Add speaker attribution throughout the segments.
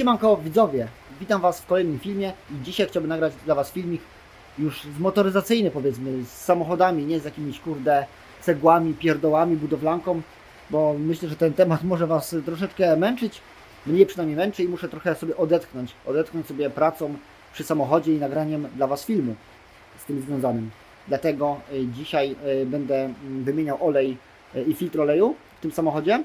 Speaker 1: Siemanko widzowie, witam was w kolejnym filmie i dzisiaj chciałbym nagrać dla was filmik już zmotoryzacyjny powiedzmy, z samochodami, nie z jakimiś kurde cegłami, pierdołami, budowlanką, bo myślę, że ten temat może was troszeczkę męczyć, mnie przynajmniej męczy i muszę trochę sobie odetchnąć, odetchnąć sobie pracą przy samochodzie i nagraniem dla was filmu z tym związanym. Dlatego y, dzisiaj y, będę mm, wymieniał olej y, i filtr oleju w tym samochodzie.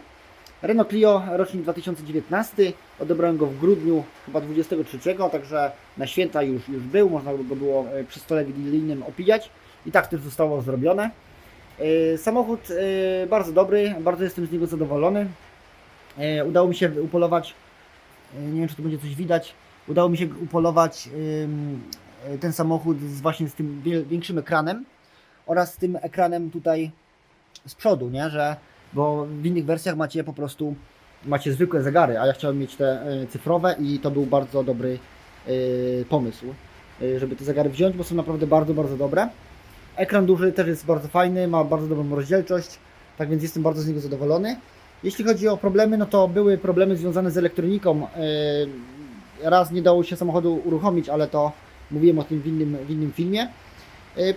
Speaker 1: Renault Clio rocznik 2019. Odebrałem go w grudniu chyba 23, także na święta już, już był, można go było e, przy stole wigilijnym opijać i tak też zostało zrobione. E, Samochód e, bardzo dobry, bardzo jestem z niego zadowolony. Udało mi się upolować, nie wiem czy tu będzie coś widać, udało mi się upolować ten samochód z, właśnie z tym większym ekranem oraz z tym ekranem tutaj z przodu, nie, że bo w innych wersjach macie po prostu macie zwykłe zegary, a ja chciałem mieć te e, cyfrowe i to był bardzo dobry e, pomysł, e, żeby te zegary wziąć, bo są naprawdę bardzo, bardzo dobre. Ekran duży też jest bardzo fajny, ma bardzo dobrą rozdzielczość, tak więc jestem bardzo z niego zadowolony. Jeśli chodzi o problemy, no to były problemy związane z elektroniką. Raz nie dało się samochodu uruchomić, ale to mówiłem o tym w innym, w innym filmie.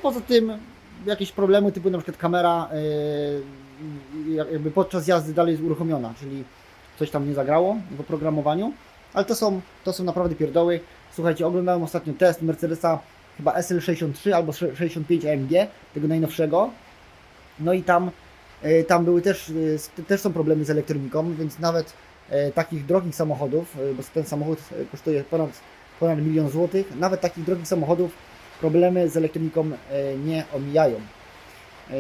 Speaker 1: Poza tym jakieś problemy typu na przykład kamera jakby podczas jazdy dalej jest uruchomiona, czyli coś tam nie zagrało w oprogramowaniu, ale to są, to są naprawdę pierdoły. Słuchajcie, oglądałem ostatnio test Mercedesa chyba SL63 albo 65 AMG, tego najnowszego. No i tam, e, tam były też, e, też są problemy z elektroniką, więc nawet e, takich drogich samochodów, bo ten samochód kosztuje ponad, ponad milion złotych, nawet takich drogich samochodów problemy z elektroniką nie omijają. E,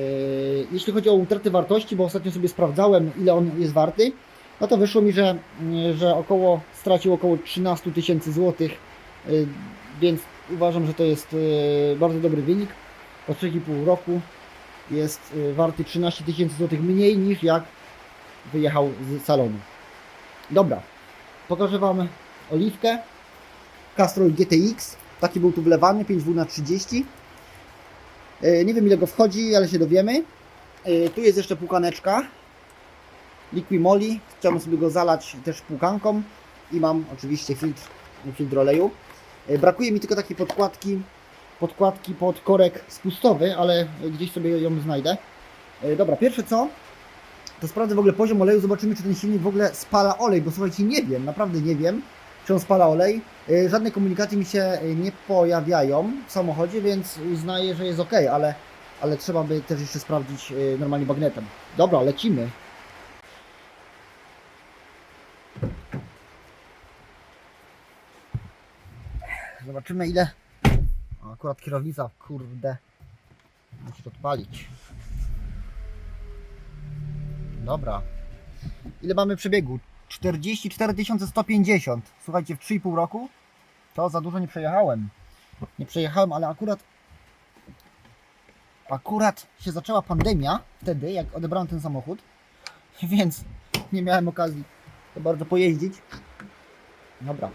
Speaker 1: Jeśli chodzi o utratę wartości, bo ostatnio sobie sprawdzałem, ile on jest warty, no to wyszło mi, że, mm, że około stracił około 13 tysięcy złotych, e, więc uważam, że to jest e, bardzo dobry wynik. Po 3,5 roku jest warty 13 tysięcy złotych mniej niż jak wyjechał z salonu. Dobra, pokażę Wam oliwkę. Castrol GTX, taki był tu wlewany, 5W na 30. E, Nie wiem ile go wchodzi, ale się dowiemy. E, Tu jest jeszcze płukaneczka. Liquimoli. Chciałbym sobie go zalać też płukanką. I mam oczywiście filtr, filtr oleju. E, Brakuje mi tylko takiej podkładki, podkładki pod korek spustowy, ale gdzieś sobie ją znajdę. Dobra, pierwsze co, to sprawdzę w ogóle poziom oleju, zobaczymy czy ten silnik w ogóle spala olej, bo słuchajcie, nie wiem, naprawdę nie wiem, czy on spala olej. E, Żadne komunikaty mi się e, nie pojawiają w samochodzie, więc uznaję, że jest ok, ale, ale trzeba by też jeszcze sprawdzić e, normalnie magnetem. Dobra, lecimy. Zobaczymy ile. Akurat kierownica, kurde. Musi to odpalić. Dobra. Ile mamy przebiegu? 44 150. Słuchajcie, w 3,5 roku to za dużo nie przejechałem. Nie przejechałem, ale akurat akurat się zaczęła pandemia wtedy, jak odebrałem ten samochód, więc nie miałem okazji za bardzo pojeździć. Dobra.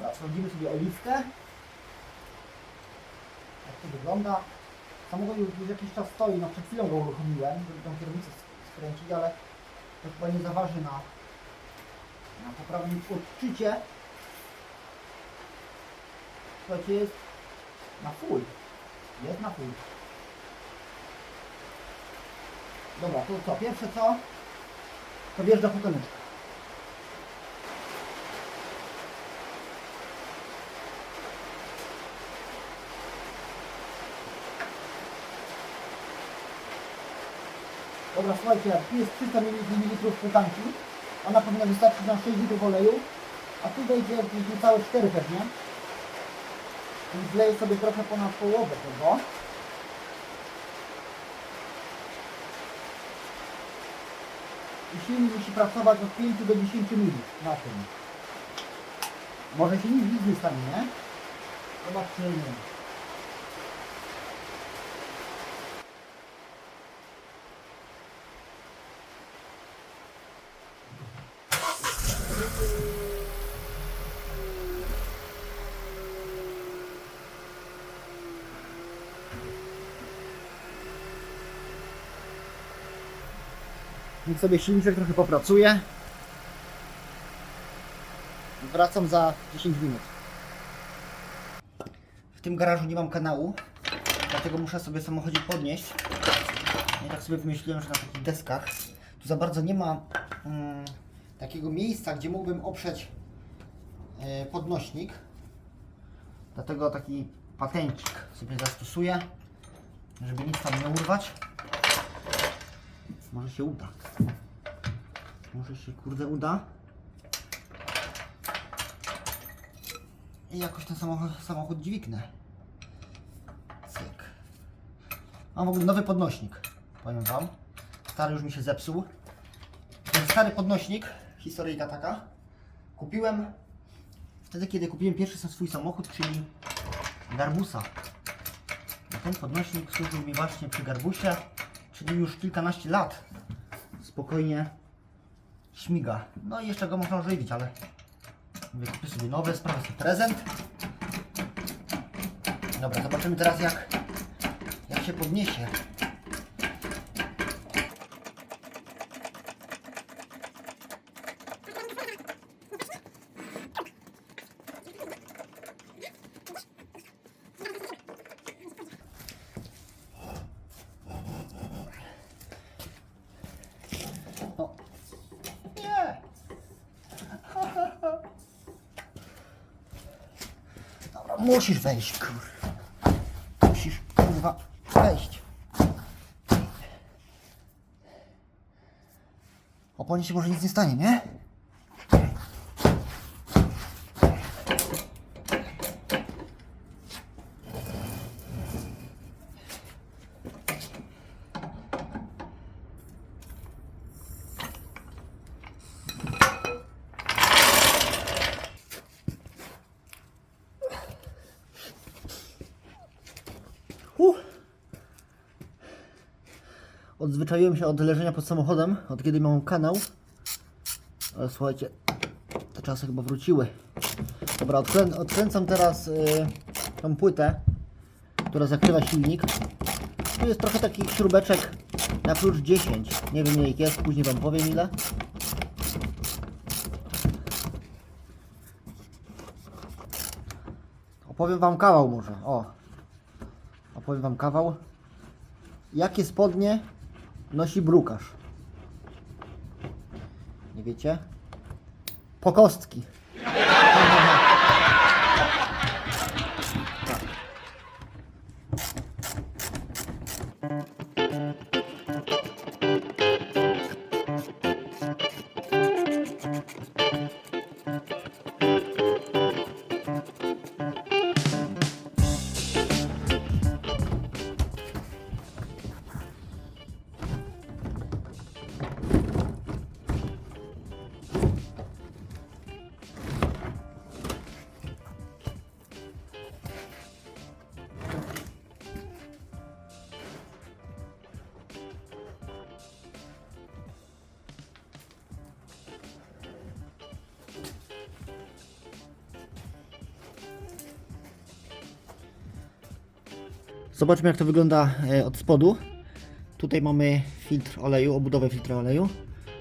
Speaker 1: Dobra, sprawdzimy sobie oliwkę. Jak to wygląda. Samochód już, jakiś czas stoi, no przed chwilą go uruchomiłem, żeby tą kierownicę sk- skręcić, ale to chyba nie zaważy na, na poprawnym odczycie. Słuchajcie, jest na full. Jest na full. Dobra, to co? Pierwsze co? To wjeżdża pukaneczka. Dobra, słuchajcie, jak jest 300 ml płukanki, ona powinna wystarczyć na 6 litrów oleju, a tu wejdzie niecałe 4 pewnie. Więc wleję sobie trochę ponad połowę tego. I silnik musi pracować od 5 do 10 minut na tym. Może się nic nie stanie, nie? Zobaczymy. Niech sobie silniczek trochę popracuje. Wracam za 10 minut. W tym garażu nie mam kanału, dlatego muszę sobie samochodzik podnieść. Ja tak sobie wymyśliłem, że na takich deskach tu za bardzo nie ma mm, takiego miejsca, gdzie mógłbym oprzeć e, podnośnik. Dlatego taki patencik sobie zastosuję, żeby nic tam nie urwać. Może się uda. Może się kurde uda. I jakoś ten samochód, samochód dźwignę. Cyk. Mam w ogóle nowy podnośnik. Powiem Wam. Stary już mi się zepsuł. Ten stary podnośnik, historyjka taka, kupiłem wtedy, kiedy kupiłem pierwszy swój samochód, czyli Garbusa. I ten podnośnik służył mi właśnie przy Garbusie, czyli już kilkanaście lat. Spokojnie śmiga. No i jeszcze go można ożywić, ale mówię, sobie nowe, sprawię sobie prezent. Dobra, zobaczymy teraz jak, jak się podniesie. Musisz wejść, kurwa. Musisz, kurwa, wejść. Oponie się może nic nie stanie, nie? Uh. Odzwyczaiłem się od leżenia pod samochodem, od kiedy mam kanał. Ale słuchajcie, te czasy chyba wróciły. Dobra, odkrę odkręcam teraz y, tą płytę, która zakrywa silnik. Tu jest trochę takich śrubeczek na klucz 10. Nie wiem ile ich jest, później Wam powiem ile. Opowiem Wam kawał może, o. Opowiem Wam kawał. Jakie spodnie nosi brukarz? Nie wiecie? Po Zobaczmy jak to wygląda e, od spodu. Tutaj mamy filtr oleju, obudowę filtra oleju,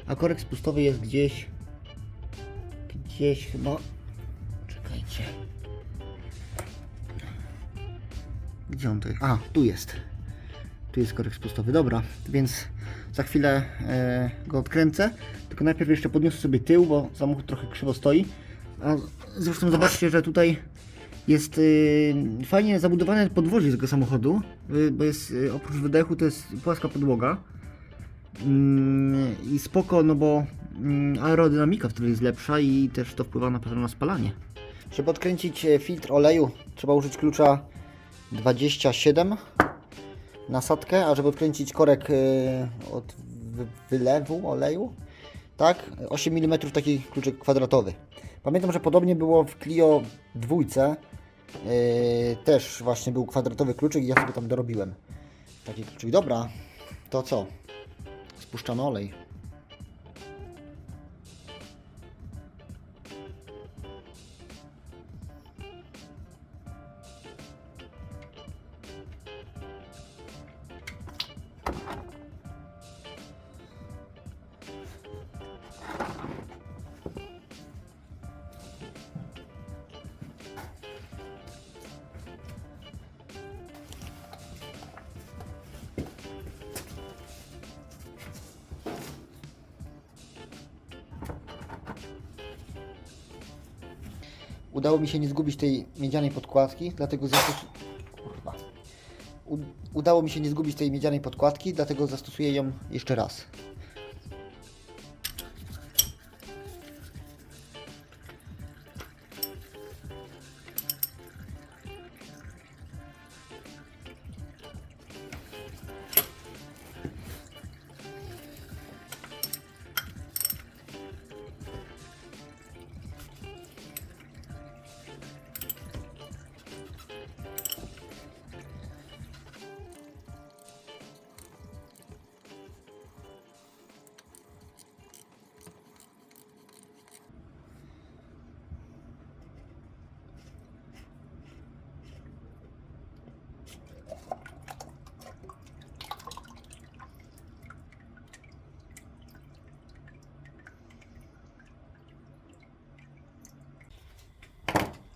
Speaker 1: a korek spustowy jest gdzieś, gdzieś chyba, czekajcie, gdzie on to jest? A, tu jest, tu jest korek spustowy, dobra, więc za chwilę e, go odkręcę, tylko najpierw jeszcze podniosę sobie tył, bo samochód trochę krzywo stoi, a zresztą zobaczcie, że tutaj jest y, fajnie zabudowane podwozie tego samochodu, y, bo jest y, oprócz wydechu to jest płaska podłoga. Mm, I spoko, no bo mm, aerodynamika wtedy jest lepsza i też to wpływa na na spalanie. Żeby odkręcić e, filtr oleju trzeba użyć klucza 27 nasadkę, a żeby odkręcić korek e, od wy- wylewu oleju, tak, 8 mm taki kluczyk kwadratowy. Pamiętam, że podobnie było w Clio dwójce. Yy, też właśnie był kwadratowy kluczyk i ja sobie tam dorobiłem. Taki kluczyk. Dobra, to co? Spuszczamy olej. Udało mi się nie zgubić tej miedzianej podkładki, dlatego zastosuję... Kurwa. Udało mi się nie zgubić tej miedzianej podkładki, dlatego zastosuję ją jeszcze raz.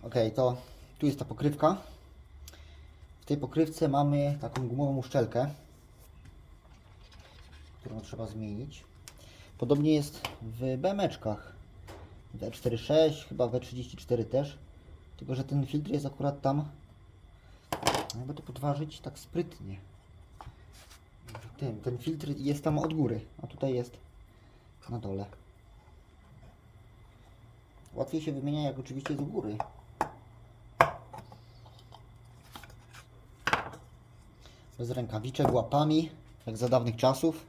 Speaker 1: Ok, to tu jest ta pokrywka. W tej pokrywce mamy taką gumową uszczelkę, którą trzeba zmienić. Podobnie jest w BMeczkach. W E46, chyba w E34 też. Tylko, że ten filtr jest akurat tam, jakby to podważyć, tak sprytnie. Ten, ten filtr jest tam od góry, a tutaj jest na dole. Łatwiej się wymienia, jak oczywiście u góry. Bez rękawiczek, łapami, jak za dawnych czasów.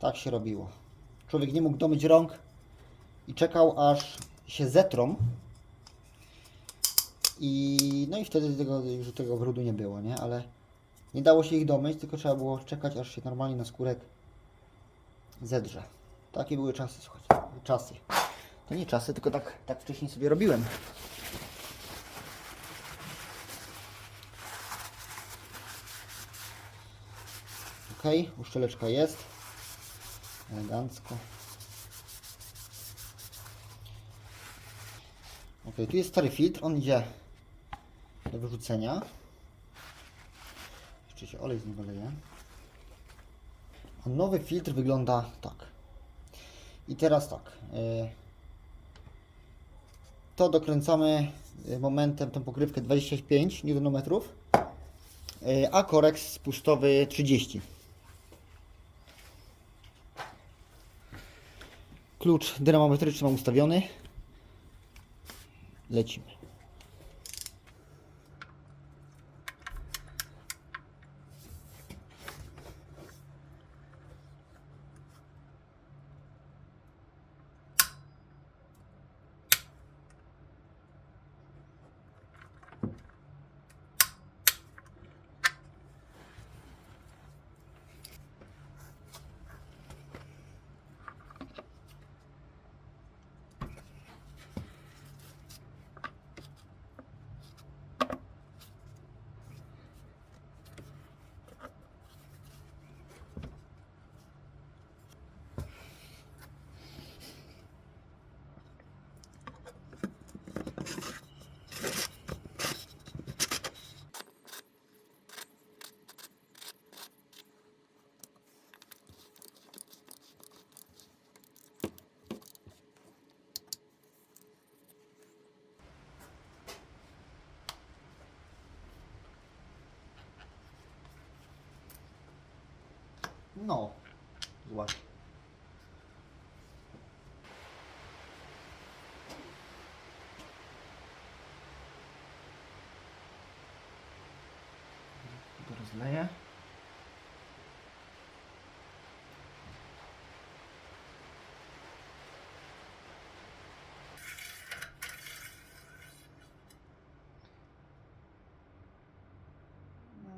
Speaker 1: Tak się robiło. Człowiek nie mógł domyć rąk i czekał, aż się zetrą. I no i wtedy tego, już tego brudu nie było, nie? Ale nie dało się ich domyć, tylko trzeba było czekać, aż się normalnie na skórek zedrze. Takie były czasy, słuchajcie. Czasy. To nie czasy, tylko tak, tak wcześniej sobie robiłem. Uszczeleczka jest. Elegancko. Ok, tu jest stary filtr, on idzie do wyrzucenia. Jeszcze się olej z niego leje. A nowy filtr wygląda tak. I teraz tak. y, To dokręcamy y, momentem tą pokrywkę 25 Nm, a koreks spustowy 30. Klucz dynamometryczny mam ustawiony. Lecimy. No, zła. To rozleję.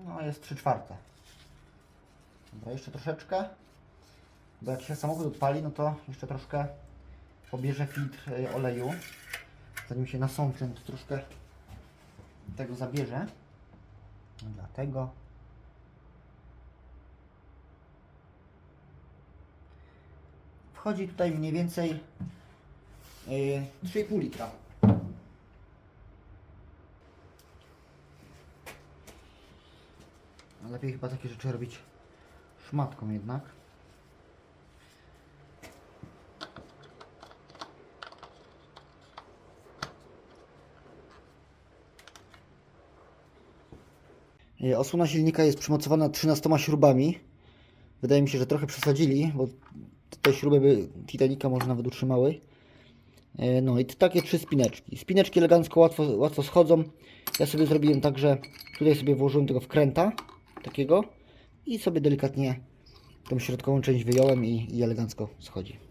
Speaker 1: No, jest 3 czwarte. Dobra, jeszcze troszeczkę. Bo jak się samochód odpali, no to jeszcze troszkę pobierze filtr y, oleju. Zanim się nasączy, to troszkę tego zabierze. No Dlatego wchodzi tutaj mniej więcej y, 3,5 litra. A Lepiej chyba takie rzeczy robić szmatką jednak. E, osłona silnika jest przymocowana 13 śrubami. Wydaje mi się, że trochę przesadzili, bo te śruby by Titanica może nawet utrzymały. E, no i takie trzy spineczki. Spineczki elegancko, łatwo, łatwo schodzą. Ja sobie zrobiłem tak, że tutaj sobie włożyłem tego wkręta takiego i sobie delikatnie tą środkową część wyjąłem i, i elegancko schodzi.